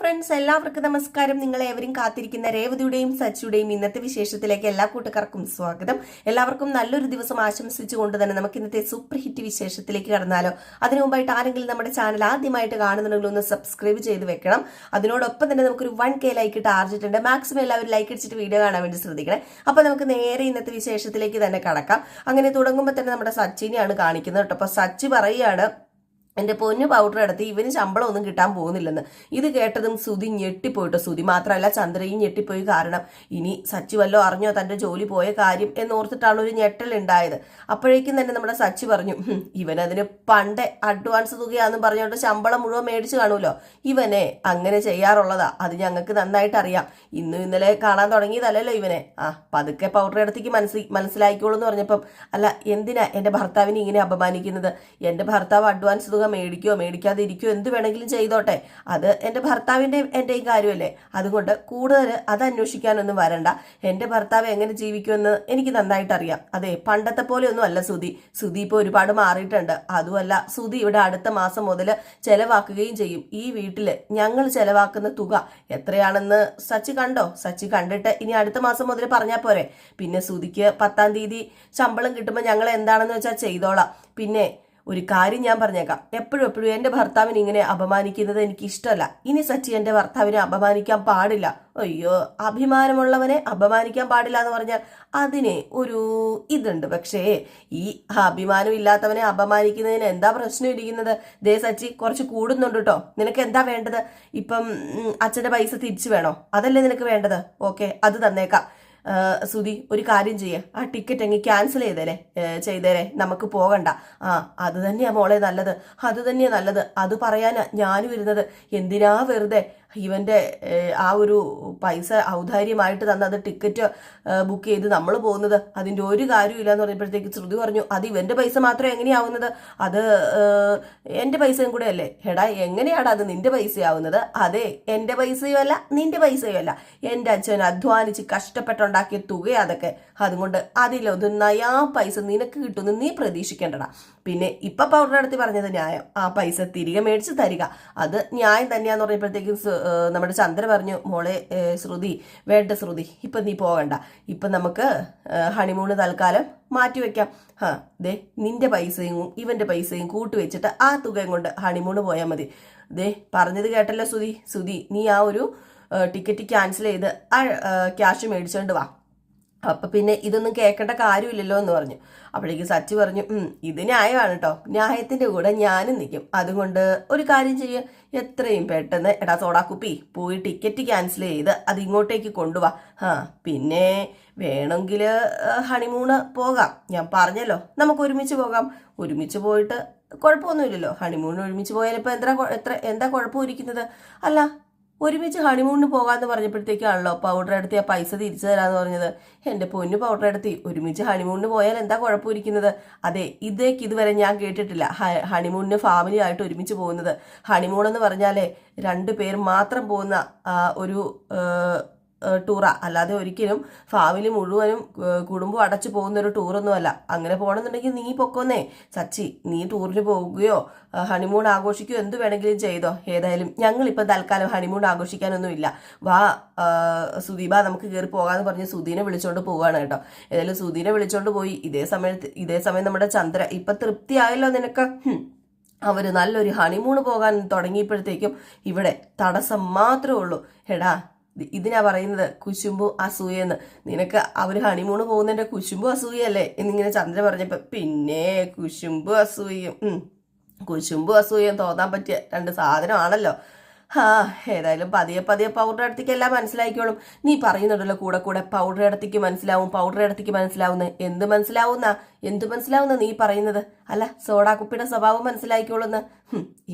Friends എല്ലാവർക്കും നമസ്കാരം. നിങ്ങൾ ഏവരും കാത്തിരിക്കുന്ന രേവതിയുടെയും സച്ചിയുടെയും ഇന്നത്തെ വിശേഷത്തിലേക്ക് എല്ലാ കൂട്ടുകാർക്കും സ്വാഗതം. എല്ലാവർക്കും നല്ലൊരു ദിവസം ആശംസിച്ചുകൊണ്ട് തന്നെ നമുക്ക് ഇന്നത്തെ സൂപ്പർ ഹിറ്റ് വിശേഷത്തിലേക്ക് കടന്നാലോ. അതിനു മുമ്പായിട്ട് ആരെങ്കിലും നമ്മുടെ ചാനൽ ആദ്യമായിട്ട് കാണുന്നുണ്ടെങ്കിൽ ഒന്ന് സബ്സ്ക്രൈബ് ചെയ്ത് വെക്കണം. അതിനോടൊപ്പം തന്നെ നമുക്കൊരു വൺ കെ ലൈക്ക് ടാർജറ്റുണ്ട് മാക്സിമം എല്ലാവരും ലൈക്ക് അടിച്ചിട്ട് വീഡിയോ കാണാൻ വേണ്ടി ശ്രദ്ധിക്കണേ. അപ്പോൾ നമുക്ക് നേരെ ഇന്നത്തെ വിശേഷത്തിലേക്ക് തന്നെ കടക്കാം. അങ്ങനെ തുടങ്ങുമ്പോൾ തന്നെ നമ്മുടെ സച്ചിനെയാണ് കാണിക്കുന്നത് കേട്ടോ. അപ്പോൾ സച്ചി പറയുകയാണ് എന്റെ പൊന്നു പൗഡർ എടുത്ത് ഇവന് ശമ്പളം ഒന്നും കിട്ടാൻ പോകുന്നില്ലെന്ന്. ഇത് കേട്ടതും സുതി ഞെട്ടിപ്പോയിട്ടോ. സുതി മാത്രമല്ല ചന്ദ്രയും ഞെട്ടിപ്പോയി കാരണം ഇനി സച്ചി വല്ലോ അറിഞ്ഞോ തന്റെ ജോലി പോയ കാര്യം എന്നോർത്തിട്ടാണ് ഒരു ഞെട്ടൽ ഉണ്ടായത്. അപ്പോഴേക്കും തന്നെ നമ്മുടെ സച്ചി പറഞ്ഞു ഇവനതിന് പണ്ടേ അഡ്വാൻസ് തുകയാണെന്ന് പറഞ്ഞുകൊണ്ട് ശമ്പളം മുഴുവൻ മേടിച്ചു കാണുമല്ലോ. ഇവനെ അങ്ങനെ ചെയ്യാറുള്ളതാ. അത് ഞങ്ങൾക്ക് നന്നായിട്ട് അറിയാം. ഇന്നും ഇന്നലെ കാണാൻ തുടങ്ങിയതല്ലല്ലോ ഇവനെ. ആ പതുക്കെ പൗഡർ എടുത്തേക്ക് മനസ്സി മനസ്സിലായിക്കോളൂ എന്ന് പറഞ്ഞപ്പം അല്ല എന്തിനാ എന്റെ ഭർത്താവിനെ ഇങ്ങനെ അപമാനിക്കുന്നത്? എന്റെ ഭർത്താവ് അഡ്വാൻസ് തുക മേടിക്കോ മേടിക്കാതെ ഇരിക്കോ എന്ത് വേണമെങ്കിലും ചെയ്തോട്ടെ. അത് എന്റെ ഭർത്താവിന്റെയും എന്റെയും കാര്യമല്ലേ? അതുകൊണ്ട് കൂടുതൽ അത് അന്വേഷിക്കാനൊന്നും വരണ്ട. എന്റെ ഭർത്താവ് എങ്ങനെ ജീവിക്കുമെന്ന് എനിക്ക് നന്നായിട്ട് അറിയാം അതെ പണ്ടത്തെ പോലെ പോലെയൊന്നും അല്ല സുധി. സുധി ഇപ്പോൾ ഒരുപാട് മാറിയിട്ടുണ്ട്. അതുമല്ല സുധി ഇവിടെ അടുത്ത മാസം മുതൽ ചെലവാക്കുകയും ചെയ്യും. ഈ വീട്ടിൽ ഞങ്ങൾ ചെലവാക്കുന്ന തുക എത്രയാണെന്ന് സച്ചി കണ്ടോ? സച്ചി കണ്ടിട്ട് ഇനി അടുത്ത മാസം മുതൽ പറഞ്ഞാൽ പോരെ. പിന്നെ സുധിക്ക് പത്താം തീയതി ശമ്പളം കിട്ടുമ്പോൾ ഞങ്ങൾ എന്താണെന്ന് വെച്ചാൽ ചെയ്തോളാം. പിന്നെ ഒരു കാര്യം ഞാൻ പറഞ്ഞേക്കാം. എപ്പോഴും എപ്പോഴും എന്റെ ഭർത്താവിനെ ഇങ്ങനെ അപമാനിക്കുന്നത് എനിക്ക് ഇഷ്ടമല്ല ഇനി സച്ചി എന്റെ ഭർത്താവിനെ അപമാനിക്കാൻ പാടില്ല. അയ്യോ അഭിമാനമുള്ളവനെ അപമാനിക്കാൻ പാടില്ല എന്ന് പറഞ്ഞാൽ അതിനെ ഒരു ഇതുണ്ട്. പക്ഷേ ഈ അഭിമാനം ഇല്ലാത്തവനെ അപമാനിക്കുന്നതിന് എന്താ പ്രശ്നം ഇരിക്കുന്നത് ദേ സച്ചി കുറച്ച് കൂടുന്നുണ്ട് കേട്ടോ നിനക്ക് എന്താ വേണ്ടത്? ഇപ്പം അച്ഛന്റെ പൈസ തിരിച്ചു വേണോ? അതല്ലേ നിനക്ക് വേണ്ടത്? ഓക്കെ അത് തന്നേക്കാം. സുധി ഒരു കാര്യം ചെയ്യുക ആ ടിക്കറ്റ് അങ്ങ് ക്യാൻസൽ ചെയ്തേരെ ചെയ്തേരെ. നമുക്ക് പോകണ്ട. ആ അത് തന്നെയാ മോളെ നല്ലത്. അത് തന്നെയാ നല്ലത്. അത് പറയാനാ ഞാനും ഇരുന്നത്. എന്തിനാ വെറുതെ? ഇവന്റെ ഏ, ആ ഒരു പൈസ ഔദാര്യമായിട്ട് തന്ന അത് ടിക്കറ്റ് ബുക്ക് ചെയ്ത് നമ്മൾ പോകുന്നത്. അതിന്റെ ഒരു കാര്യമില്ല എന്ന് പറഞ്ഞപ്പോഴത്തേക്ക് ശ്രുതി പറഞ്ഞു അത് ഇവന്റെ പൈസ മാത്രം എങ്ങനെയാവുന്നത്? അത് എന്റെ പൈസയും കൂടെ അല്ലേ? എടാ എങ്ങനെയാണ് അത് നിന്റെ പൈസയാവുന്നത്? അതെ എന്റെ പൈസയും അല്ല നിന്റെ പൈസയും അല്ല എന്റെ അച്ഛൻ അധ്വാനിച്ച് കഷ്ടപ്പെട്ടുണ്ടാക്കിയ തുക അതൊക്കെ. അതുകൊണ്ട് അതിലൊന്ന് നയാ പൈസ നിനക്ക് കിട്ടുമെന്ന് നീ പ്രതീക്ഷിക്കേണ്ടടാ. പിന്നെ ഇപ്പൊ പൗഡർ നടത്തി പറഞ്ഞത് ന്യായം. ആ പൈസ തിരികെ മേടിച്ച് തരിക. അത് ന്യായം തന്നെയാന്ന് ഏ, നമ്മുടെ ചന്ദ്ര പറഞ്ഞു മോളെ ശ്രുതി വേണ്ട ശ്രുതി ഇപ്പം നീ പോകണ്ട ഇപ്പം നമുക്ക് ഹണിമൂണ് തൽക്കാലം മാറ്റി വെക്കാം. ഹാ ദേ നിന്റെ പൈസയും ഇവന്റെ പൈസയും കൂട്ടുവെച്ചിട്ട് ആ തുകയും കൊണ്ട് ഹണിമൂണ് പോയാൽ മതി. ദേ പറഞ്ഞത് കേട്ടല്ലോ ശ്രുതി. ശ്രുതി നീ ആ ഒരു ടിക്കറ്റ് ക്യാൻസൽ ചെയ്ത് ആ ക്യാഷ് മേടിച്ചോണ്ട് വാ. അപ്പൊ പിന്നെ ഇതൊന്നും കേൾക്കേണ്ട കാര്യമില്ലല്ലോ എന്ന് പറഞ്ഞു. അപ്പോഴേക്ക് സച്ചി പറഞ്ഞു ഇത് ന്യായമാണ് കേട്ടോ ന്യായത്തിന്റെ കൂടെ ഞാനും നിൽക്കും അതുകൊണ്ട് ഒരു കാര്യം ചെയ്യുക എത്രയും പെട്ടെന്ന് എടാ സോഡാക്കുപ്പി പോയി ടിക്കറ്റ് ക്യാൻസൽ ചെയ്ത് അത് ഇങ്ങോട്ടേക്ക് കൊണ്ടുവാ. ആ പിന്നെ വേണമെങ്കിൽ ഹണിമൂണ് പോകാം. ഞാൻ പറഞ്ഞല്ലോ നമുക്ക് ഒരുമിച്ച് പോകാം. ഒരുമിച്ച് പോയിട്ട് കുഴപ്പമൊന്നുമില്ലല്ലോ. ഹണിമൂണിന് ഒരുമിച്ച് പോയാൽ ഇപ്പൊ എന്താ എത്ര എന്താ കുഴപ്പമിരിക്കുന്നത് അല്ല ഒരുമിച്ച് ഹണിമൂണിന് പോകാന്ന് പറഞ്ഞപ്പോഴത്തേക്കാണല്ലോ പൗഡർ എടുത്ത് ആ പൈസ തിരിച്ചു തരാന്ന് പറഞ്ഞത്. എന്റെ പൊന്നു പൗഡർ എടുത്തി ഒരുമിച്ച് ഹണിമൂണിന് പോയാൽ എന്താ കുഴപ്പമിരിക്കുന്നത്? അതെ ഇതേക്ക് ഇതുവരെ ഞാൻ കേട്ടിട്ടില്ല. ഹണിമൂണിന് ഫാമിലി ആയിട്ട് ഒരുമിച്ച് പോകുന്നത്. ഹണിമൂൺ എന്ന് പറഞ്ഞാലേ രണ്ടു പേർ മാത്രം പോകുന്ന ഒരു ടൂറാ അല്ലാതെ ഒരിക്കലും ഫാമിലി മുഴുവനും കുടുംബം അടച്ചു പോകുന്ന ഒരു ടൂറൊന്നുമല്ല അങ്ങനെ പോകണമെന്നുണ്ടെങ്കിൽ നീ പൊക്കോന്നേ. സച്ചി നീ ടൂറിന് പോകുകയോ ആ, ഹണിമൂൺ ആഘോഷിക്കുകയോ എന്ത് വേണമെങ്കിലും ചെയ്തോ. ഏതായാലും ഞങ്ങളിപ്പോൾ തൽക്കാലം ഹണിമൂൺ ആഘോഷിക്കാനൊന്നും ഇല്ല. വാ സുദീപ നമുക്ക് കയറി പോകാമെന്ന് പറഞ്ഞ് സുധീനെ വിളിച്ചോണ്ട് പോവാണ് കേട്ടോ. ഏതായാലും സുധീനെ വിളിച്ചോണ്ട് പോയി. ഇതേ സമയത്ത് ഇതേ സമയം നമ്മുടെ ചന്ദ്ര. ഇപ്പം തൃപ്തിയായല്ലോ നിനക്ക്? അവർ നല്ലൊരു ഹണിമൂണ് പോകാൻ തുടങ്ങിയപ്പോഴത്തേക്കും ഇവിടെ തടസ്സം മാത്രമേ ഉള്ളൂ. എടാ ഇതിനാ പറയുന്നത് കുശുമ്പു അസൂയെന്ന്. നിനക്ക് അവർ ഹണിമൂണ് പോകുന്നതിന്റെ കുശുമ്പു അസൂയല്ലേ എന്നിങ്ങനെ ചന്ദ്ര പറഞ്ഞപ്പോ പിന്നെ കുശുമ്പു അസൂയും കുശുമ്പു അസൂയം തോന്നാൻ പറ്റിയ രണ്ട് സാധനമാണല്ലോ. ആ ഏതായാലും പതിയെ പതിയെ പൗഡർ ഇടത്തേക്ക് എല്ലാം മനസ്സിലാക്കിക്കോളും നീ പറയുന്നുണ്ടല്ലോ കൂടെ കൂടെ പൗഡർ ഇടത്തേക്ക് മനസ്സിലാവും പൗഡർ ഇടത്തേക്ക് മനസ്സിലാവുന്ന. എന്ത് മനസ്സിലാവുന്ന? എന്ത് മനസ്സിലാവുന്ന നീ പറയുന്നത്? അല്ല സോഡാ കുപ്പിയുടെ സ്വഭാവം മനസ്സിലാക്കിക്കോളുന്ന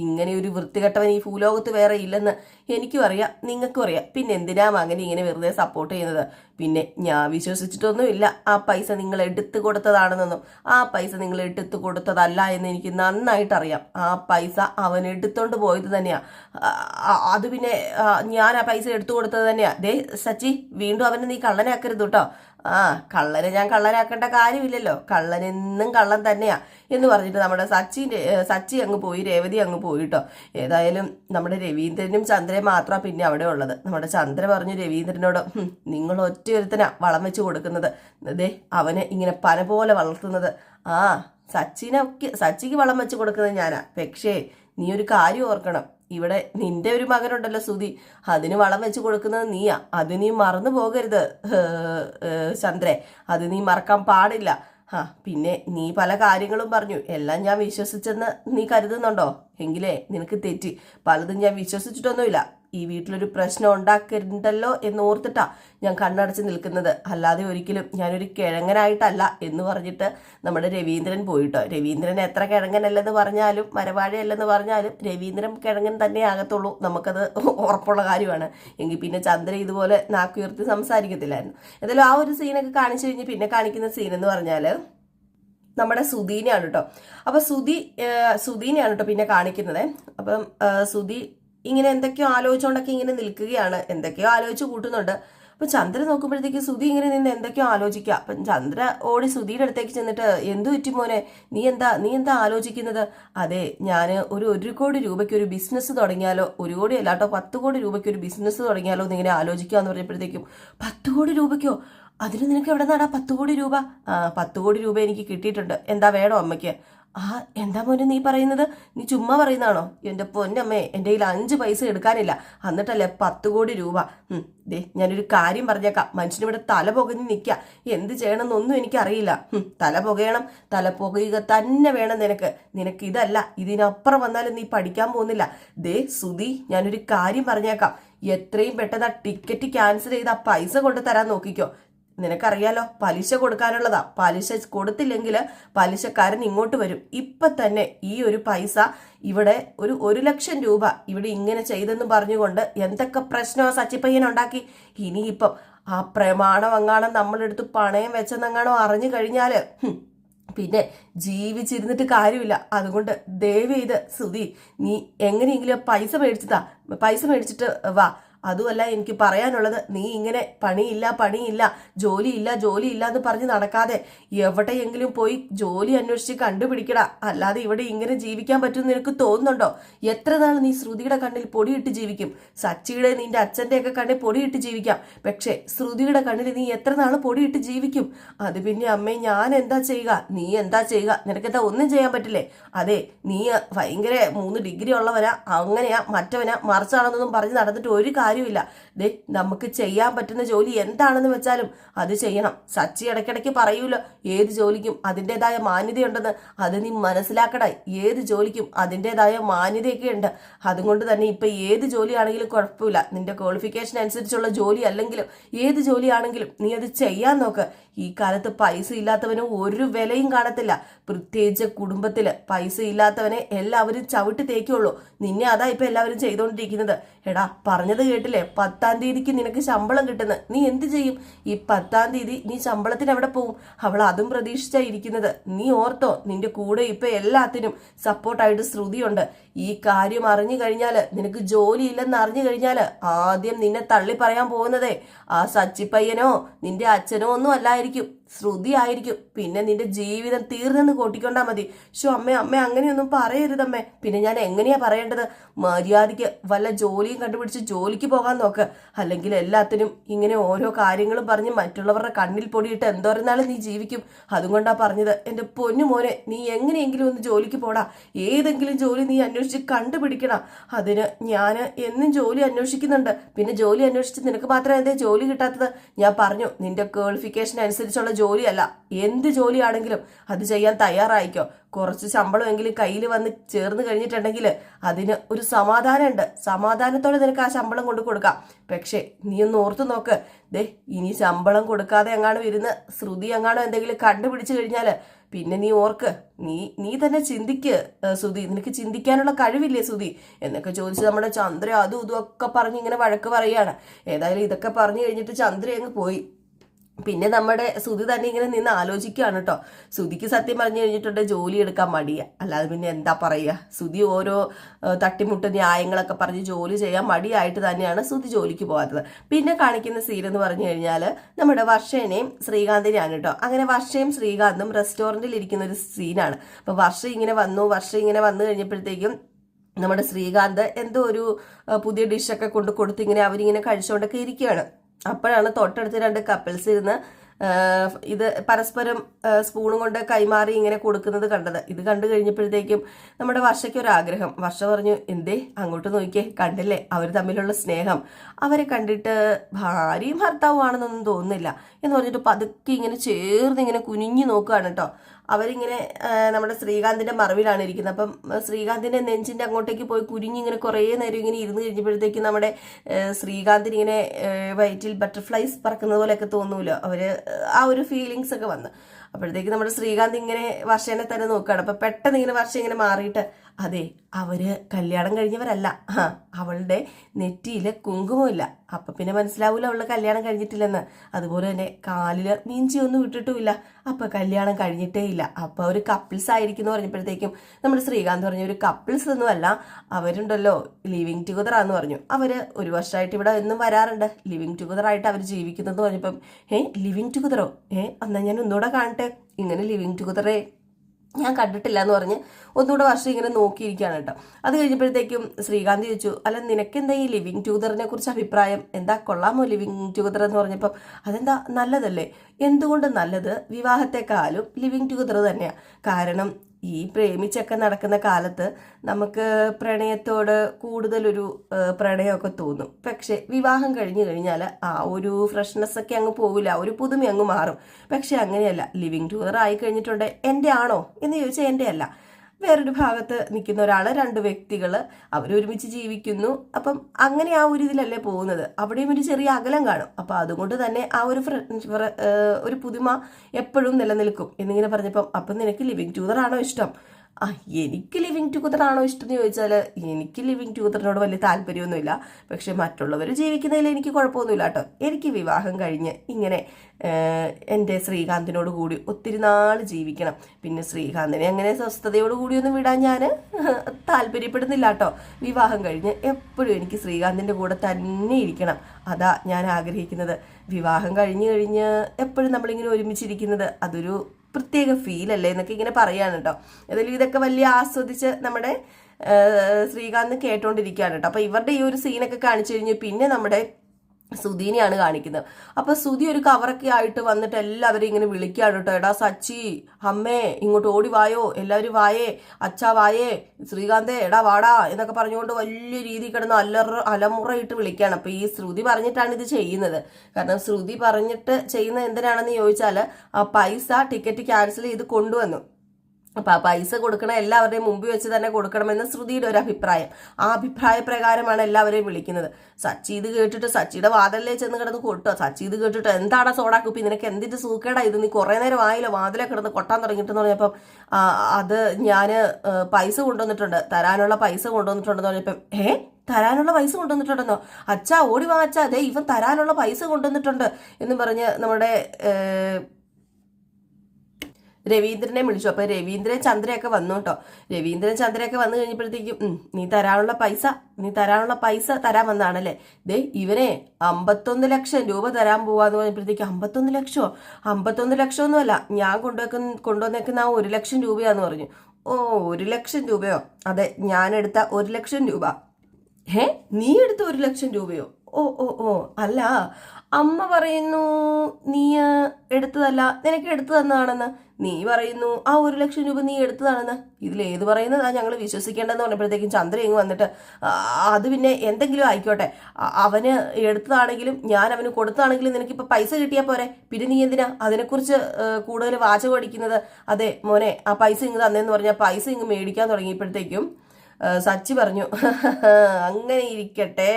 ഇങ്ങനെ ഒരു വൃത്തികെട്ടവൻ ഈ ഭൂലോകത്ത് വേറെ ഇല്ലെന്ന് എനിക്കും അറിയാം നിങ്ങൾക്കും അറിയാം. പിന്നെ എന്തിനാ മകനെ ഇങ്ങനെ വെറുതെ സപ്പോർട്ട് ചെയ്യുന്നത്? പിന്നെ ഞാൻ വിശ്വസിച്ചിട്ടൊന്നുമില്ല ആ പൈസ നിങ്ങൾ എടുത്തു കൊടുത്തതാണെന്നൊന്നും. ആ പൈസ നിങ്ങൾ എടുത്തു കൊടുത്തതല്ല എന്ന് എനിക്ക് നന്നായിട്ട് അറിയാം ആ പൈസ അവൻ എടുത്തോണ്ട് പോയത് തന്നെയാ. അത് പിന്നെ ഞാൻ ആ പൈസ എടുത്തു കൊടുത്തത് തന്നെയാ. ദേ സച്ചി വീണ്ടും അവനെ നീ കള്ളനാക്കരുത് കേട്ടോ. ആ കള്ളനെ ഞാൻ കള്ളനാക്കേണ്ട കാര്യമില്ലല്ലോ. കള്ളനെന്നും കള്ളൻ തന്നെയാ എന്ന് പറഞ്ഞിട്ട് നമ്മുടെ സച്ചിന്റെ സച്ചി അങ്ങ് പോയി രേവതി അങ്ങ് പോയിട്ടോ ഏതായാലും നമ്മുടെ രവീന്ദ്രനും ചന്ദ്രയും മാത്രമാണ് പിന്നെ അവിടെ ഉള്ളത്. നമ്മുടെ ചന്ദ്ര പറഞ്ഞു രവീന്ദ്രനോട് നിങ്ങൾ ഒറ്റ ഒരുത്തനാ വളം വെച്ച് കൊടുക്കുന്നത്. ദേ അവനെ ഇങ്ങനെ പന പോലെ വളർത്തുന്നത്. ആ സച്ചിനൊക്കെ സച്ചിക്ക് വളം വെച്ച് കൊടുക്കുന്നത് ഞാനാ. പക്ഷേ നീ ഒരു കാര്യം ഓർക്കണം. ഇവിടെ നിന്റെ ഒരു മകനുണ്ടല്ലോ സുധി. അതിന് വളം വെച്ച് കൊടുക്കുന്നത് നീയാ. അത് നീ മറന്നു പോകരുത് ഏഹ്, അത് നീ മറക്കാൻ പാടില്ല. ആ പിന്നെ നീ പല കാര്യങ്ങളും പറഞ്ഞു. എല്ലാം ഞാൻ വിശ്വസിച്ചെന്ന് നീ കരുതുന്നുണ്ടോ? എങ്കിലേ നിനക്ക് തെറ്റി. പലതും ഞാൻ വിശ്വസിച്ചിട്ടൊന്നുമില്ല. ഈ വീട്ടിലൊരു പ്രശ്നം ഉണ്ടാക്കരുണ്ടല്ലോ എന്ന് ഓർത്തിട്ടാ ഞാൻ കണ്ണടച്ച് നിൽക്കുന്നത്. അല്ലാതെ ഒരിക്കലും ഞാനൊരു കിഴങ്ങനായിട്ടല്ല എന്ന് പറഞ്ഞിട്ട് നമ്മുടെ രവീന്ദ്രൻ പോയിട്ടോ? രവീന്ദ്രൻ എത്ര കിഴങ്ങനല്ലെന്ന് പറഞ്ഞാലും മരവാഴയല്ലെന്ന് പറഞ്ഞാലും രവീന്ദ്രൻ കിഴങ്ങൻ തന്നെ ആകത്തുള്ളൂ. നമുക്കത് ഉറപ്പുള്ള കാര്യമാണ്. എങ്കിൽ പിന്നെ ചന്ദ്ര ഇതുപോലെ നാക്കുയർത്തി സംസാരിക്കത്തില്ലായിരുന്നു. എന്തായാലും ആ ഒരു സീനൊക്കെ കാണിച്ചു കഴിഞ്ഞ് പിന്നെ കാണിക്കുന്ന സീൻ എന്ന് പറഞ്ഞാൽ നമ്മുടെ സുധീനെയാണ് കേട്ടോ. അപ്പൊ സുധി സുധീനെയാണ് കേട്ടോ പിന്നെ കാണിക്കുന്നത്. അപ്പം സുധി ഇങ്ങനെ എന്തൊക്കെയോ ആലോചിച്ചുകൊണ്ടൊക്കെ ഇങ്ങനെ നിൽക്കുകയാണ്. എന്തൊക്കെയോ ആലോചിച്ച് കൂട്ടുന്നുണ്ട്. അപ്പൊ ചന്ദ്ര നോക്കുമ്പോഴത്തേക്ക് സുധി ഇങ്ങനെ നിന്ന് എന്തൊക്കെയോ ആലോചിക്കുക അപ്പം ചന്ദ്ര ഓടി സുധിയുടെ അടുത്തേക്ക് ചെന്നിട്ട് എന്തു പറ്റി മോനെ? നീ എന്താ നീ എന്താ ആലോചിക്കുന്നത്? അതെ ഞാൻ ഒരു ഒരു കോടി രൂപയ്ക്ക് ഒരു ബിസിനസ് തുടങ്ങിയാലോ? ഒരു കോടി അല്ലാട്ടോ പത്ത് കോടി രൂപയ്ക്ക് ഒരു ബിസിനസ് തുടങ്ങിയാലോ എന്ന് ഇങ്ങനെ ആലോചിക്കുക എന്ന് പറഞ്ഞപ്പോഴത്തേക്കും പത്ത് കോടി രൂപയ്ക്കോ? അതിന് നിനക്ക് എവിടെ നിന്നാടാ പത്ത് കോടി രൂപ? ആ പത്ത് കോടി രൂപ എനിക്ക് കിട്ടിയിട്ടുണ്ട്. എന്താ വേണോ അമ്മയ്ക്ക്? ആ എന്താ മോനെ നീ പറയുന്നത്? നീ ചുമ്മാ പറയുന്നതാണോ? എന്റെ പൊന്നമ്മേ എന്റെ കയ്യിൽ അഞ്ച് പൈസ എടുക്കാനില്ല. എന്നിട്ടല്ലേ പത്ത് കോടി രൂപ. ദേ ഞാനൊരു കാര്യം പറഞ്ഞേക്കാം. മനുഷ്യനിവിടെ തല പുകഞ്ഞ് നിൽക്കുക എന്ത് ചെയ്യണമെന്നൊന്നും എനിക്കറിയില്ല. തല പുകയണം. തല പുകയുക തന്നെ വേണം നിനക്ക്. നിനക്ക് ഇതല്ല. ഇതിനപ്പുറം വന്നാലും നീ പഠിക്കാൻ പോകുന്നില്ല. ദേ സുധി ഞാനൊരു കാര്യം പറഞ്ഞേക്കാം. എത്രയും പെട്ടെന്ന് ആ ടിക്കറ്റ് ക്യാൻസൽ ചെയ്ത് ആ പൈസ കൊണ്ട് തരാൻ നോക്കിക്കോ. നിനക്കറിയാലോ പലിശ കൊടുക്കാനുള്ളതാ. പലിശ കൊടുത്തില്ലെങ്കിൽ പലിശക്കാരൻ ഇങ്ങോട്ട് വരും. ഇപ്പൊ തന്നെ ഈ ഒരു പൈസ ഇവിടെ ഒരു ഒരു ലക്ഷം രൂപ ഇവിടെ ഇങ്ങനെ ചെയ്തെന്ന് പറഞ്ഞുകൊണ്ട് എന്തൊക്കെ പ്രശ്നമോ സച്ചിപ്പയ്യൻ ഉണ്ടാക്കി ഇനിയിപ്പം ആ പ്രമാണം അങ്ങാണം നമ്മളെടുത്ത് പണയം വെച്ചെന്നങ്ങാണോ അറിഞ്ഞു കഴിഞ്ഞാൽ പിന്നെ ജീവിച്ചിരുന്നിട്ട് കാര്യമില്ല. അതുകൊണ്ട് ദയവ് ചെയ്ത് സുധി നീ എങ്ങനെയെങ്കിലും പൈസ മേടിച്ചതാ പൈസ മേടിച്ചിട്ട് വാ. അതുമല്ല എനിക്ക് പറയാനുള്ളത് നീ ഇങ്ങനെ പണിയില്ല പണിയില്ല ജോലിയില്ല ജോലിയില്ല എന്ന് പറഞ്ഞ് നടക്കാതെ എവിടെയെങ്കിലും പോയി ജോലി അന്വേഷിച്ച് കണ്ടുപിടിക്കടാ. അല്ലാതെ ഇവിടെ ഇങ്ങനെ ജീവിക്കാൻ പറ്റുമെന്ന് നിനക്ക് തോന്നുന്നുണ്ടോ? എത്ര നാൾ നീ ശ്രുതിയുടെ കണ്ണിൽ പൊടിയിട്ട് ജീവിക്കും? സച്ചിയുടെ നിന്റെ അച്ഛന്റെയൊക്കെ കണ്ണിൽ പൊടിയിട്ട് ജീവിക്കാം. പക്ഷേ ശ്രുതിയുടെ കണ്ണിൽ നീ എത്ര നാൾ പൊടിയിട്ട് ജീവിക്കും? അത് പിന്നെ അമ്മേ ഞാൻ എന്താ ചെയ്യുക? നീ എന്താ ചെയ്യുക? നിനക്കെന്താ ഒന്നും ചെയ്യാൻ പറ്റില്ലേ? അതെ നീ ഭയങ്കര മൂന്ന് ഡിഗ്രി ഉള്ളവനാ അങ്ങനെയാ മറ്റവനാ മറിച്ചാണെന്നൊന്നും പറഞ്ഞ് നടന്നിട്ട് ഒരു കാര്യമില്ല. ദേ നമുക്ക് ചെയ്യാൻ പറ്റുന്ന ജോലി എന്താണെന്ന് വെച്ചാലും അത് ചെയ്യണം. സച്ചി ഇടയ്ക്കിടയ്ക്ക് പറയൂല ഏത് ജോലിക്കും അതിന്റെതായ മാന്യതയുണ്ടെന്ന്. അത് നീ മനസ്സിലാക്കട ഏത് ജോലിക്കും അതിന്റെതായ മാന്യതയൊക്കെ ഉണ്ട്. അതുകൊണ്ട് തന്നെ ഇപ്പൊ ഏത് ജോലിയാണെങ്കിലും കുഴപ്പമില്ല. നിന്റെ ക്വാളിഫിക്കേഷൻ അനുസരിച്ചുള്ള ജോലി അല്ലെങ്കിലും ഏത് ജോലിയാണെങ്കിലും നീ അത് ചെയ്യാൻ നോക്ക്. ഈ കാലത്ത് പൈസ ഇല്ലാത്തവന് ഒരു വിലയും കാണത്തില്ല. പ്രത്യേകിച്ച് കുടുംബത്തിൽ പൈസ ഇല്ലാത്തവനെ എല്ലാവരും ചവിട്ടി തേക്കുള്ളൂ. നിന്നെ അതാ ഇപ്പൊ എല്ലാവരും ചെയ്തോണ്ടിരിക്കുന്നത്. എടാ പറഞ്ഞത് കേട്ടില്ലേ? പത്താം തീയതിക്ക് നിനക്ക് ശമ്പളം കിട്ടുന്നത് നീ എന്ത് ചെയ്യും? ഈ പത്താം തീയതി നീ ശമ്പളത്തിന് എവിടെ പോവും? അവൾ അതും പ്രതീക്ഷിച്ചാ ഇരിക്കുന്നത്. നീ ഓർത്തോ നിന്റെ കൂടെ ഇപ്പൊ എല്ലാത്തിനും സപ്പോർട്ടായിട്ട് ശ്രുതിയുണ്ട്. ഈ കാര്യം അറിഞ്ഞു കഴിഞ്ഞാൽ നിനക്ക് ജോലി ഇല്ലെന്ന് അറിഞ്ഞു കഴിഞ്ഞാൽ ആദ്യം നിന്നെ തള്ളി പറയാൻ പോകുന്നതേ. ആ സച്ചിപ്പയ്യനോ നിന്റെ അച്ഛനോ ഒന്നും അല്ലായിരിക്കും. ശ്രുതി ആയിരിക്കും പിന്നെ നിന്റെ ജീവിതം തീർന്നെന്ന് കൂട്ടിക്കൊണ്ടാ മതി. ഷോ അമ്മ അമ്മ അങ്ങനെയൊന്നും പറയരുതമ്മേ. പിന്നെ ഞാൻ എങ്ങനെയാ പറയേണ്ടത്? മര്യാദയ്ക്ക് വല്ല ജോലിയും കണ്ടുപിടിച്ച് ജോലിക്ക് പോകാൻ നോക്ക്. അല്ലെങ്കിൽ എല്ലാത്തിനും ഇങ്ങനെ ഓരോ കാര്യങ്ങളും പറഞ്ഞ് മറ്റുള്ളവരുടെ കണ്ണിൽ പൊടിയിട്ട് എന്തോരം നീ ജീവിക്കും. അതുകൊണ്ടാ പറഞ്ഞത്. എന്റെ പൊന്നു മോനെ നീ എങ്ങനെയെങ്കിലും ഒന്ന് ജോലിക്ക് പോടാ. ഏതെങ്കിലും ജോലി നീ അന്വേഷിച്ച് കണ്ടുപിടിക്കണം. അതിന് ഞാൻ എന്നും ജോലി അന്വേഷിക്കുന്നുണ്ട്. പിന്നെ ജോലി അന്വേഷിച്ച് നിനക്ക് മാത്രമേ എന്തേ ജോലി കിട്ടാത്തത്? ഞാൻ പറഞ്ഞു നിന്റെ ക്വാളിഫിക്കേഷൻ അനുസരിച്ചുള്ള ജോലിയല്ല. എന്ത് ജോലിയാണെങ്കിലും അത് ചെയ്യാൻ തയ്യാറായിക്കോ. കുറച്ച് ശമ്പളമെങ്കിലും കയ്യിൽ വന്ന് ചേർന്ന് കഴിഞ്ഞിട്ടുണ്ടെങ്കിൽ അതിന് ഒരു സമാധാനമുണ്ട്. സമാധാനത്തോടെ നിനക്ക് ആ ശമ്പളം കൊണ്ട് കൊടുക്കാം. പക്ഷേ നീ ഒന്ന് ഓർത്തു നോക്ക്. ദേ ഇനി ശമ്പളം കൊടുക്കാതെ എങ്ങാനും ഇരുന്ന് ശ്രുതി എങ്ങാനും എന്തെങ്കിലും കണ്ടുപിടിച്ചു കഴിഞ്ഞാൽ പിന്നെ നീ ഓർക്ക് നീ നീ തന്നെ ചിന്തിക്ക് സുധി നിനക്ക് ചിന്തിക്കാനുള്ള കഴിവില്ലേ സുധി എന്നൊക്കെ ചോദിച്ച് നമ്മുടെ ചന്ദ്ര അതും ഇതും ഒക്കെ പറഞ്ഞ് ഇങ്ങനെ വഴക്ക് പറയാണ് ഏതായാലും ഇതൊക്കെ പറഞ്ഞു കഴിഞ്ഞിട്ട് ചന്ദ്ര അങ്ങ് പോയി. പിന്നെ നമ്മുടെ സുതി തന്നെ ഇങ്ങനെ നിന്ന് ആലോചിക്കുകയാണ് കേട്ടോ സുതിക്ക് സത്യം പറഞ്ഞു കഴിഞ്ഞിട്ടുണ്ട് ജോലി എടുക്കാൻ മടിയാ. അല്ലാതെ പിന്നെ എന്താ പറയുക സുതി ഓരോ തട്ടിമുട്ട് ന്യായങ്ങളൊക്കെ പറഞ്ഞ് ജോലി ചെയ്യാൻ മടിയായിട്ട് തന്നെയാണ് സുതി ജോലിക്ക് പോകാത്തത്. പിന്നെ കാണിക്കുന്ന സീൻ എന്ന് പറഞ്ഞു കഴിഞ്ഞാൽ നമ്മുടെ വർഷേനെയും ശ്രീകാന്തിനെയാണ് കേട്ടോ അങ്ങനെ വർഷയും ശ്രീകാന്തും റെസ്റ്റോറന്റിൽ ഇരിക്കുന്ന ഒരു സീനാണ് അപ്പോൾ വർഷ ഇങ്ങനെ വന്നു വർഷം ഇങ്ങനെ വന്നു കഴിഞ്ഞപ്പോഴത്തേക്കും നമ്മുടെ ശ്രീകാന്ത് എന്തോ ഒരു പുതിയ ഡിഷൊക്കെ കൊണ്ട് കൊടുത്ത് ഇങ്ങനെ അവരിങ്ങനെ കഴിച്ചുകൊണ്ടൊക്കെ ഇരിക്കുകയാണ്. അപ്പോഴാണ് തൊട്ടടുത്ത് രണ്ട് കപ്പിൾസ് ഇരുന്ന് ഇത് പരസ്പരം സ്പൂണും കൊണ്ട് കൈമാറി ഇങ്ങനെ കൊടുക്കുന്നത് കണ്ടത്. ഇത് കണ്ടു കഴിഞ്ഞപ്പോഴത്തേക്കും നമ്മുടെ വർഷയ്ക്ക് ഒരു ആഗ്രഹം. വർഷ പറഞ്ഞു എന്തേ അങ്ങോട്ട് നോക്കിയേ കണ്ടില്ലേ? അവർ തമ്മിലുള്ള സ്നേഹം. അവരെ കണ്ടിട്ട് ഭാര്യയും ഭർത്താവുമാണെന്നൊന്നും തോന്നുന്നില്ല എന്ന് പറഞ്ഞിട്ട് പതുക്കെ ഇങ്ങനെ ചേർന്ന് ഇങ്ങനെ കുനിഞ്ഞു നോക്കുകയാണ് കേട്ടോ. അവരിങ്ങനെ നമ്മുടെ ശ്രീകാന്തിന്റെ മറവിലാണ് ഇരിക്കുന്നത്. അപ്പം ശ്രീകാന്തിന്റെ നെഞ്ചിന്റെ അങ്ങോട്ടേക്ക് പോയി കുരിഞ്ഞിങ്ങനെ കുറേ നേരം ഇങ്ങനെ ഇരുന്ന് കഴിഞ്ഞപ്പോഴത്തേക്ക് നമ്മുടെ ശ്രീകാന്തിന് ഇങ്ങനെ വയറ്റിൽ ബട്ടർഫ്ലൈസ് പറക്കുന്നത് പോലെയൊക്കെ തോന്നൂലോ? അവർ ആ ഒരു ഫീലിങ്സ് ഒക്കെ വന്ന്. അപ്പോഴത്തേക്ക് നമ്മുടെ ശ്രീകാന്ത് ഇങ്ങനെ വർഷേനെ തന്നെ നോക്കുകയാണ്. അപ്പൊ പെട്ടെന്ന് ഇങ്ങനെ വർഷം ഇങ്ങനെ മാറിയിട്ട് അതെ അവർ കല്യാണം കഴിഞ്ഞവരല്ല. അവളുടെ നെറ്റിയിൽ കുങ്കുമമില്ല. അപ്പൊ പിന്നെ മനസ്സിലാവൂല അവളുടെ കല്യാണം കഴിഞ്ഞിട്ടില്ലെന്ന്. അതുപോലെ തന്നെ കാലിൽ മീഞ്ചിയൊന്നും ഇട്ടിട്ടുമില്ല അപ്പൊ കല്യാണം കഴിഞ്ഞിട്ടേ ഇല്ല അപ്പൊ ഒരു കപ്പിൾസ് ആയിരിക്കും എന്ന് പറഞ്ഞപ്പോഴത്തേക്കും നമ്മുടെ ശ്രീകാന്ത് പറഞ്ഞ ഒരു കപ്പിൾസ് ഒന്നുമല്ല അവരുണ്ടല്ലോ ലിവിങ് ടുഗദർ ആന്ന് പറഞ്ഞു. അവർ ഒരു വർഷമായിട്ട് ഇവിടെ എന്നും വരാറുണ്ട്. ലിവിങ് ടുഗദർ ആയിട്ട് അവർ ജീവിക്കുന്നതെന്ന് പറഞ്ഞപ്പം ഏ ലിവിങ് ടുഗദറോ ഏ എന്നാ ഞാൻ ഒന്നുകൂടെ കാണട്ടെ? ഇങ്ങനെ ലിവിങ് ടുഗദറെ ഞാൻ കണ്ടിട്ടില്ല എന്ന് പറഞ്ഞ് ഒന്നുകൂടെ വർഷം ഇങ്ങനെ നോക്കിയിരിക്കുകയാണ് കേട്ടോ. അത് കഴിഞ്ഞപ്പോഴത്തേക്കും ശ്രീകാന്ത് ചോദിച്ചു അല്ല നിനക്കെന്താ ഈ ലിവിങ് ടുഗദറിനെ കുറിച്ച് അഭിപ്രായം? എന്താ കൊള്ളാമോ ലിവിങ് ടുഗദർ എന്ന് പറഞ്ഞപ്പോൾ അതെന്താ നല്ലതല്ലേ? എന്തുകൊണ്ട് നല്ലത്? വിവാഹത്തെക്കാളും ലിവിങ് ടുഗദർ തന്നെയാണ് കാരണം ഈ പ്രേമിച്ചൊക്കെ നടക്കുന്ന കാലത്ത് നമുക്ക് പ്രണയത്തോട് കൂടുതലൊരു പ്രണയമൊക്കെ തോന്നും. പക്ഷെ വിവാഹം കഴിഞ്ഞു കഴിഞ്ഞാൽ ആ ഒരു ഫ്രഷ്നെസ് ഒക്കെ അങ്ങ് പോവില്ല ഒരു പുതുമ അങ്ങ് മാറും. പക്ഷെ അങ്ങനെയല്ല. ലിവിങ് ടുഗദർ ആയി കഴിഞ്ഞിട്ടുണ്ട്. എന്റെ ആണോ? എന്ന് ചോദിച്ചാൽ എന്റെ അല്ല. വേറൊരു ഭാഗത്ത് നിൽക്കുന്ന ഒരാൾ രണ്ട് വ്യക്തികൾ അവരൊരുമിച്ച് ജീവിക്കുന്നു. അപ്പം അങ്ങനെ ആ ഒരു ഇതിലല്ലേ പോകുന്നത്. അവിടെയും ഒരു ചെറിയ അകലം കാണും. അപ്പം അതുകൊണ്ട് തന്നെ ആ ഒരു ഒരു പുതുമ എപ്പോഴും നിലനിൽക്കും. എന്നിങ്ങനെ പറഞ്ഞപ്പം അപ്പം നിനക്ക് ലിവിങ് ടൂതറാണോ ഇഷ്ടം? ആ എനിക്ക് ലിവിങ് ടുഗദർ ആണോ ഇഷ്ടം എന്ന് ചോദിച്ചാൽ എനിക്ക് ലിവിങ് ടുഗദറിനോട് വലിയ താല്പര്യമൊന്നുമില്ല. പക്ഷെ മറ്റുള്ളവർ ജീവിക്കുന്നതിൽ എനിക്ക് കുഴപ്പമൊന്നുമില്ല കേട്ടോ. എനിക്ക് വിവാഹം കഴിഞ്ഞ് ഇങ്ങനെ എന്റെ ശ്രീകാന്തിനോട് കൂടി ഒത്തിരി നാൾ ജീവിക്കണം. പിന്നെ ശ്രീകാന്തിനെ അങ്ങനെ സ്വസ്ഥതയോട് കൂടിയൊന്നും വിടാൻ ഞാൻ താല്പര്യപ്പെടുന്നില്ല കേട്ടോ. വിവാഹം കഴിഞ്ഞ് എപ്പോഴും എനിക്ക് ശ്രീകാന്തിന്റെ കൂടെ തന്നെ ഇരിക്കണം. അതാ ഞാൻ ആഗ്രഹിക്കുന്നത്. വിവാഹം കഴിഞ്ഞ് കഴിഞ്ഞ് എപ്പോഴും നമ്മളിങ്ങനെ ഒരുമിച്ചിരിക്കുന്നത്. അതൊരു പ്രത്യേക ഫീൽ അല്ലേ എന്നൊക്കെ ഇങ്ങനെ പറയാണ് കേട്ടോ ഏതായാലും ഇതൊക്കെ വലിയ ആസ്വദിച്ച് നമ്മുടെ ശ്രീകാന്ത് കേട്ടോണ്ടിരിക്കുകയാണ് കേട്ടോ അപ്പൊ ഇവരുടെ ഈ ഒരു സീനൊക്കെ കാണിച്ചു കഴിഞ്ഞ് പിന്നെ നമ്മുടെ സുധീനെയാണ് കാണിക്കുന്നത്. അപ്പൊ സുധി ഒരു കവറൊക്കെ ആയിട്ട് വന്നിട്ട് എല്ലാവരും ഇങ്ങനെ വിളിക്കുകയാണ് കേട്ടോ. എടാ സച്ചി അമ്മേ ഇങ്ങോട്ട് ഓടി വായോ? എല്ലാവരും വായേ? അച്ഛാ വായേ? ശ്രീകാന്തേ എടാ വാടാ? എന്നൊക്കെ പറഞ്ഞുകൊണ്ട് വലിയ രീതിയിൽ കിടന്ന് അലറ അലമുറയിട്ട് വിളിക്കുകയാണ്. അപ്പൊ ഈ ശ്രുതി പറഞ്ഞിട്ടാണ് ഇത് ചെയ്യുന്നത്. കാരണം ശ്രുതി പറഞ്ഞിട്ട് ചെയ്യുന്നത് എന്തിനാണെന്ന് ചോദിച്ചാൽ പൈസ ടിക്കറ്റ് ക്യാൻസൽ ചെയ്ത് കൊണ്ടുവന്നു. അപ്പൊ ആ പൈസ കൊടുക്കണ എല്ലാവരുടെയും മുമ്പിൽ വെച്ച് തന്നെ കൊടുക്കണമെന്ന് ശ്രുതിയുടെ ഒരു അഭിപ്രായം. ആ അഭിപ്രായ പ്രകാരമാണ് എല്ലാവരെയും വിളിക്കുന്നത്. സച്ചി ഇത് കേട്ടിട്ട് സച്ചിയുടെ വാതിലേ ചെന്ന് കിടന്ന് കൊട്ടോ സച്ചി ഇത് കേട്ടിട്ട് എന്താണ് സോഡാ കുപ്പി? നിനക്ക് എന്തിന്റെ സൂക്കേടാ ഇത്? നീ കുറേ നേരം ആയില്ല വാതിലെ കിടന്ന് കൊട്ടാൻ തുടങ്ങിയിട്ടെന്ന് പറഞ്ഞപ്പം അത് ഞാൻ പൈസ കൊണ്ടുവന്നിട്ടുണ്ട്. തരാനുള്ള പൈസ കൊണ്ടുവന്നിട്ടുണ്ടെന്ന് പറഞ്ഞപ്പം ഏ തരാനുള്ള പൈസ കൊണ്ടുവന്നിട്ടുണ്ടെന്നോ? അച്ഛാ ഓടി വാ അച്ഛാ. അതെ ഇവൻ തരാനുള്ള പൈസ കൊണ്ടുവന്നിട്ടുണ്ട് എന്ന് പറഞ്ഞ് നമ്മുടെ രവീന്ദ്രനെ വിളിച്ചു. അപ്പൊ രവീന്ദ്രൻ ചന്ദ്രയൊക്കെ വന്നു കേട്ടോ. രവീന്ദ്രൻ ചന്ദ്രയൊക്കെ വന്നു കഴിഞ്ഞപ്പോഴത്തേക്കും നീ തരാനുള്ള പൈസ നീ തരാനുള്ള പൈസ തരാൻ വന്നാണല്ലേ? ദേ ഇവനെ അമ്പത്തൊന്ന് ലക്ഷം രൂപ തരാൻ പോവാന്ന് പറഞ്ഞപ്പോഴത്തേക്ക് അമ്പത്തൊന്ന് ലക്ഷമോ അമ്പത്തൊന്ന് ലക്ഷമൊന്നുമല്ല ഞാൻ കൊണ്ടുവെക്കുന്ന കൊണ്ടുവന്നേക്കുന്ന ആ ഒരു ലക്ഷം രൂപയാന്ന് പറഞ്ഞു. ഓ ഒരു ലക്ഷം രൂപയോ? അതെ ഞാൻ എടുത്ത ഒരു ലക്ഷം രൂപ. ഹേ നീ എടുത്ത ഒരു ലക്ഷം രൂപയോ? ഓ ഓ ഓ. അല്ല അമ്മ പറയുന്നു നീ എടുത്തതല്ല. നിനക്ക് എടുത്തു തന്നതാണെന്ന്. നീ പറയുന്നു ആ ഒരു ലക്ഷം രൂപ നീ എടുത്തതാണെന്ന്. ഇതിൽ ഏത് പറയുന്നതാ ഞങ്ങൾ വിശ്വസിക്കേണ്ടതെന്ന് പറഞ്ഞപ്പോഴത്തേക്കും ചന്ദ്ര ഇങ്ങ് വന്നിട്ട് അത് പിന്നെ എന്തെങ്കിലും ആയിക്കോട്ടെ. അവന് എടുത്തതാണെങ്കിലും ഞാൻ അവന് കൊടുത്തതാണെങ്കിലും നിനക്കിപ്പോൾ പൈസ കിട്ടിയാൽ പോരെ? പിന്നെ നീ എന്തിനാ അതിനെക്കുറിച്ച് കൂടുതൽ വാചകം അടിക്കുന്നത്? അതെ മോനെ ആ പൈസ ഇങ്ങ് തന്നേന്ന് പറഞ്ഞാൽ പൈസ ഇങ്ങ് മേടിക്കാൻ തുടങ്ങിയപ്പോഴത്തേക്കും സച്ചി പറഞ്ഞു അങ്ങനെ ഇരിക്കട്ടെ.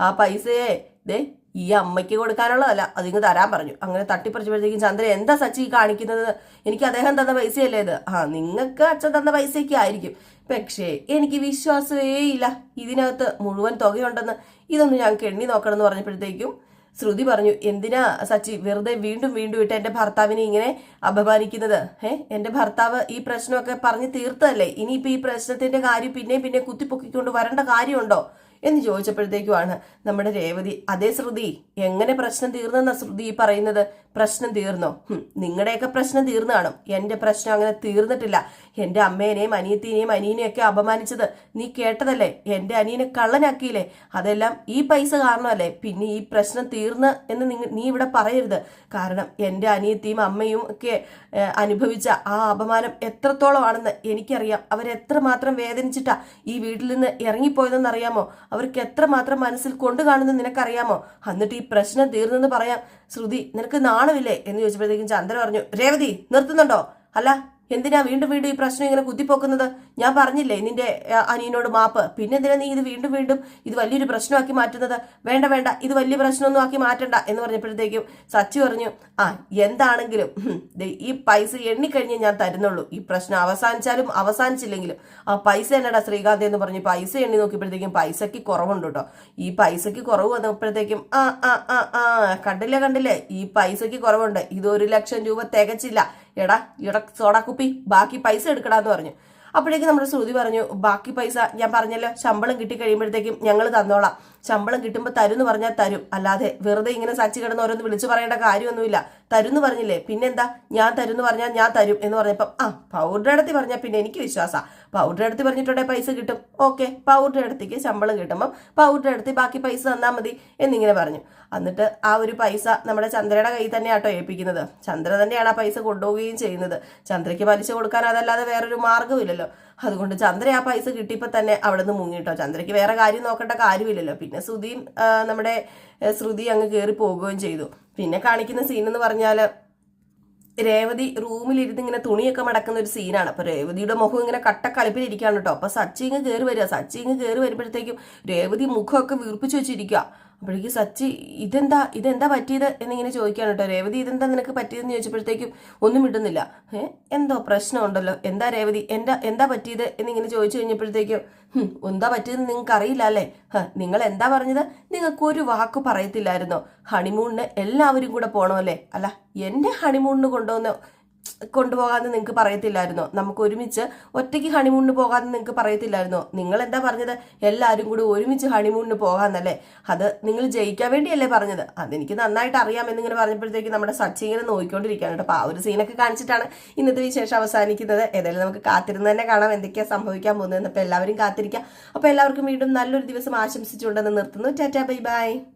ആ പൈസയെ ദേ ഈ അമ്മയ്ക്ക് കൊടുക്കാനുള്ളതല്ല അതിങ്ങ് തരാൻ പറഞ്ഞു. അങ്ങനെ തട്ടിപ്പറിച്ചപ്പോഴത്തേക്കും ചന്ദ്രൻ എന്താ സച്ചി കാണിക്കുന്നത്? എനിക്ക് അദ്ദേഹം തന്ന പൈസയല്ലേ ഇത്? ആ നിങ്ങൾക്ക് അച്ഛൻ തന്ന പൈസയൊക്കെ ആയിരിക്കും. പക്ഷേ എനിക്ക് വിശ്വാസമേ ഇല്ല. ഇതിനകത്ത് മുഴുവൻ തുകയുണ്ടെന്ന്. ഇതൊന്നും ഞാൻ കെണ്ണി നോക്കണം എന്ന് പറഞ്ഞപ്പോഴത്തേക്കും ശ്രുതി പറഞ്ഞു എന്തിനാ സച്ചി വെറുതെ വീണ്ടും വീണ്ടും ഇട്ട് എന്റെ ഭർത്താവിനെ ഇങ്ങനെ അപമാനിക്കുന്നത്? ഏഹ് എന്റെ ഭർത്താവ് ഈ പ്രശ്നമൊക്കെ പറഞ്ഞ് തീർത്തതല്ലേ? ഇനിയിപ്പോൾ ഈ പ്രശ്നത്തിന്റെ കാര്യം പിന്നെയും പിന്നെ കുത്തിപ്പൊക്കിക്കൊണ്ട് വരേണ്ട കാര്യമുണ്ടോ? എന്ന് ചോദിച്ചപ്പോഴത്തേക്കുമാണ് നമ്മുടെ രേവതി അതേ ശ്രുതി എങ്ങനെ പ്രശ്നം തീർന്നെന്ന ശ്രുതി പറയുന്നത്? പ്രശ്നം തീർന്നോ? നിങ്ങളുടെയൊക്കെ പ്രശ്നം തീർന്നു കാണും എന്റെ പ്രശ്നം അങ്ങനെ തീർന്നിട്ടില്ല. എന്റെ അമ്മേനെയും അനിയത്തിനെയും അനിയനെയും ഒക്കെ അപമാനിച്ചത് നീ കേട്ടതല്ലേ? എന്റെ അനിയനെ കള്ളനാക്കിയില്ലേ? അതെല്ലാം ഈ പൈസ കാരണമല്ലേ? പിന്നെ ഈ പ്രശ്നം തീർന്ന് എന്ന് നീ ഇവിടെ പറയരുത്. കാരണം എന്റെ അനിയത്തിയും അമ്മയും ഒക്കെ അനുഭവിച്ച ആ അപമാനം എത്രത്തോളമാണെന്ന് എനിക്കറിയാം. അവരെത്രമാത്രം വേദനിച്ചിട്ടാ ഈ വീട്ടിൽ നിന്ന് ഇറങ്ങിപ്പോയതെന്ന് അറിയാമോ അവർക്ക് എത്രമാത്രം മനസ്സിൽ കൊണ്ടു കാണുന്നത് നിനക്കറിയാമോ? എന്നിട്ട് ഈ പ്രശ്നം തീർന്നെന്ന് പറയാം. ശ്രുതി നിനക്ക് നാണമില്ലേ? എന്ന് ചോദിച്ചപ്പോഴത്തേക്കും ചന്ദ്ര പറഞ്ഞു രേവതി നിർത്തുന്നുണ്ടോ? അല്ല എന്തിനാ വീണ്ടും വീണ്ടും ഈ പ്രശ്നം ഇങ്ങനെ കുത്തിപ്പോക്കുന്നത്? ഞാൻ പറഞ്ഞില്ലേ നിന്റെ അനിയനോട് മാപ്പ്. പിന്നെ എന്തിനാ നീ ഇത് വീണ്ടും വീണ്ടും ഇത് വലിയൊരു പ്രശ്നമാക്കി മാറ്റുന്നത്? വേണ്ട വേണ്ട ഇത് വലിയ പ്രശ്നമൊന്നും ആക്കി മാറ്റണ്ട എന്ന് പറഞ്ഞപ്പോഴത്തേക്കും സച്ചി പറഞ്ഞു ആ എന്താണെങ്കിലും ഈ പൈസ എണ്ണിക്കഴിഞ്ഞ് ഞാൻ തരുന്നുള്ളൂ. ഈ പ്രശ്നം അവസാനിച്ചാലും അവസാനിച്ചില്ലെങ്കിലും. ആ പൈസ എന്നടാ ശ്രീകാന്ത് എന്ന് പറഞ്ഞു പൈസ എണ്ണി നോക്കിയപ്പോഴത്തേക്കും പൈസയ്ക്ക് കുറവുണ്ട് കേട്ടോ. ഈ പൈസയ്ക്ക് കുറവ് വന്നപ്പോഴത്തേക്കും ആ ആ ആ ആ കണ്ടില്ലേ കണ്ടില്ലേ? ഈ പൈസയ്ക്ക് കുറവുണ്ട്. ഇത് ഒരു ലക്ഷം രൂപ തികച്ചില്ല. എടാ ഇട സോഡാ കുപ്പി ബാക്കി പൈസ എടുക്കടാന്ന് പറഞ്ഞു. അപ്പോഴേക്കും നമ്മുടെ ശ്രുതി പറഞ്ഞു ബാക്കി പൈസ ഞാൻ പറഞ്ഞല്ലോ ശമ്പളം കിട്ടി കഴിയുമ്പോഴത്തേക്കും ഞങ്ങൾ തന്നോളാം. ശമ്പളം കിട്ടുമ്പോൾ എന്ന് പറഞ്ഞാൽ തരും. അല്ലാതെ വെറുതെ ഇങ്ങനെ സച്ചി കിടന്ന് ഓരോന്ന് വിളിച്ചു പറയേണ്ട കാര്യമൊന്നുമില്ല. തരും എന്ന് പറഞ്ഞില്ലേ? പിന്നെന്താ? ഞാൻ തരും എന്ന് പറഞ്ഞാൽ ഞാൻ തരും എന്ന് പറഞ്ഞപ്പം ആ പൗഡർ അടുത്ത് പറഞ്ഞാൽ പിന്നെ എനിക്ക് വിശ്വാസമാണ് പൗഡർ അടുത്ത് പറഞ്ഞിട്ടുണ്ടെങ്കിൽ പൈസ കിട്ടും. ഓക്കെ പൗഡർ അടുത്തേക്ക് ശമ്പളം കിട്ടുമ്പം പൗഡർ അടുത്ത് ബാക്കി പൈസ തന്നാൽ മതി എന്നിങ്ങനെ പറഞ്ഞു. എന്നിട്ട് ആ ഒരു പൈസ നമ്മുടെ ചന്ദ്രയുടെ കയ്യിൽ തന്നെ ആട്ടോ ഏൽപ്പിക്കുന്നത്. ചന്ദ്ര തന്നെയാണ് ആ പൈസ കൊണ്ടുപോവുകയും ചെയ്യുന്നത്. ചന്ദ്രയ്ക്ക് പലിശ കൊടുക്കാൻ അതല്ലാതെ വേറൊരു മാർഗമില്ലല്ലോ അതുകൊണ്ട് ചന്ദ്ര ആ പൈസ കിട്ടിയപ്പോൾ തന്നെ അവിടെ നിന്ന് മുങ്ങിട്ടോ. ചന്ദ്രയ്ക്ക് വേറെ കാര്യം നോക്കേണ്ട കാര്യമില്ലല്ലോ. പിന്നെ ശ്രുതിയും നമ്മുടെ ശ്രുതി അങ്ങ് കയറി പോകുകയും ചെയ്തു. പിന്നെ കാണിക്കുന്ന സീൻ എന്ന് പറഞ്ഞാൽ രേവതി റൂമിലിരുന്ന് ഇങ്ങനെ തുണിയൊക്കെ മടക്കുന്ന ഒരു സീനാണ് അപ്പൊ രേവതിയുടെ മുഖം ഇങ്ങനെ കട്ടക്കലിപ്പിലിരിക്കുകയാണ് കേട്ടോ. അപ്പൊ സച്ചിങ് കയറി വരിക. സച്ചിങ് കയറി വരുമ്പോഴത്തേക്കും രേവതി മുഖമൊക്കെ വീർപ്പിച്ചു വെച്ചിരിക്കുക. അപ്പോഴേക്കും സച്ചി ഇതെന്താ ഇതെന്താ പറ്റിയത്? എന്നിങ്ങനെ ചോദിക്കാണ് കേട്ടോ. രേവതി ഇതെന്താ നിനക്ക് പറ്റിയതെന്ന് ചോദിച്ചപ്പോഴത്തേക്കും ഒന്നും ഇടുന്നില്ല ഏ എന്തോ പ്രശ്നമുണ്ടല്ലോ. എന്താ രേവതി? എന്താ എന്താ പറ്റിയത്? എന്നിങ്ങനെ ചോദിച്ചു കഴിഞ്ഞപ്പോഴത്തേക്കും എന്താ പറ്റിയതെന്ന് നിങ്ങൾക്ക് അറിയില്ല അല്ലേ നിങ്ങൾ എന്താ പറഞ്ഞത്? നിങ്ങൾക്ക് ഒരു വാക്ക് പറയത്തില്ലായിരുന്നോ? ഹണിമൂണിന് എല്ലാവരും കൂടെ പോകണമല്ലേ അല്ല എന്റെ ഹണിമൂണിന് കൊണ്ടുവന്ന്? കൊണ്ടുപോകാമെന്ന് നിങ്ങൾക്ക് പറയത്തില്ലായിരുന്നോ? നമുക്ക് ഒരുമിച്ച് ഒറ്റയ്ക്ക് ഹണിമൂണിന് പോകാമെന്ന് നിങ്ങൾക്ക് പറയത്തില്ലായിരുന്നോ? നിങ്ങൾ എന്താ പറഞ്ഞത്? എല്ലാവരും കൂടി ഒരുമിച്ച് ഹണിമൂണിന് പോകാമെന്നല്ലേ അത് നിങ്ങൾ ജയിക്കാൻ വേണ്ടിയല്ലേ പറഞ്ഞത്. അതെനിക്ക് നന്നായിട്ട് അറിയാം എന്നിങ്ങനെ പറഞ്ഞപ്പോഴത്തേക്ക് നമ്മുടെ സച്ചി ഇങ്ങനെ നോക്കിക്കൊണ്ടിരിക്കുകയാണ് കേട്ടോ. അപ്പോൾ ആ ഒരു സീനൊക്കെ കാണിച്ചിട്ടാണ് ഇന്നത്തെ വിശേഷം അവസാനിക്കുന്നത്. ഏതായാലും നമുക്ക് കാത്തിരുന്ന് തന്നെ കാണാം എന്തൊക്കെയാണ് സംഭവിക്കാൻ പോകുന്നത് അപ്പോൾ എല്ലാവരും കാത്തിരിക്കാം. അപ്പോൾ എല്ലാവർക്കും വീണ്ടും നല്ലൊരു ദിവസം ആശംസിച്ചുകൊണ്ടെന്ന് നിർത്തുന്നു. Tata bye bye.